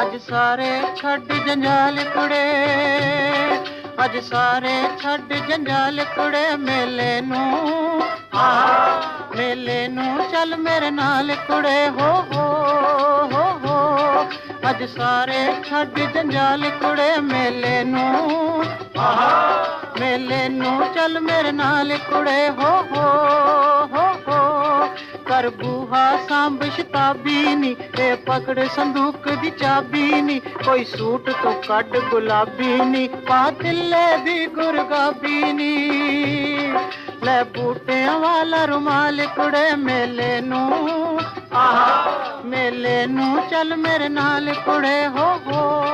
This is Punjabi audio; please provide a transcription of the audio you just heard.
ਅੱਜ ਸਾਰੇ ਛੱਡ ਜੰਜਾਲ ਕੁੜੇ, ਅੱਜ ਸਾਰੇ ਛੱਡ ਜੰਜਾਲ ਕੁੜੇ, ਮੇਲੇ ਨੂੰ ਆ ਮੇਲੇ ਨੂੰ ਚੱਲ ਮੇਰੇ ਨਾਲ ਕੁੜੇ, ਹੋ ਹੋ ਹੋ ਹੋ। ਅੱਜ ਸਾਰੇ ਛੱਡ ਜੰਜਾਲ ਕੁੜੇ, ਮੇਲੇ ਨੂੰ ਆ ਮੇਲੇ ਨੂੰ ਚੱਲ ਮੇਰੇ ਨਾਲ ਕੁੜੇ, ਹੋ ਹੋ। ਹੋ ਕਰ ਬੂਹਾ ਸਾਂਭ ਸ਼ਤਾਬੀ ਨੀ ਤੇ ਪਕੜ ਸੰਦੂਕ ਦੀ ਚਾਬੀ ਨੀ ਕੋਈ ਸੂਟ ਤੋਂ ਕੱਢ ਗੁਲਾਬੀ ਨੀ ਪਾ ਤਿੱਲੇ ਦੀ ਗੁਰਗਾਬੀ ਨੀ ਲੈ ਬੂਟਿਆਂ ਵਾਲਾ ਰੁਮਾਲ ਕੁੜੇ ਮੇਲੇ ਨੂੰ ਆਹ ਮੇਲੇ ਨੂੰ ਚੱਲ ਮੇਰੇ ਨਾਲ ਕੁੜੇ ਹੋ ਹੋ ਹੋ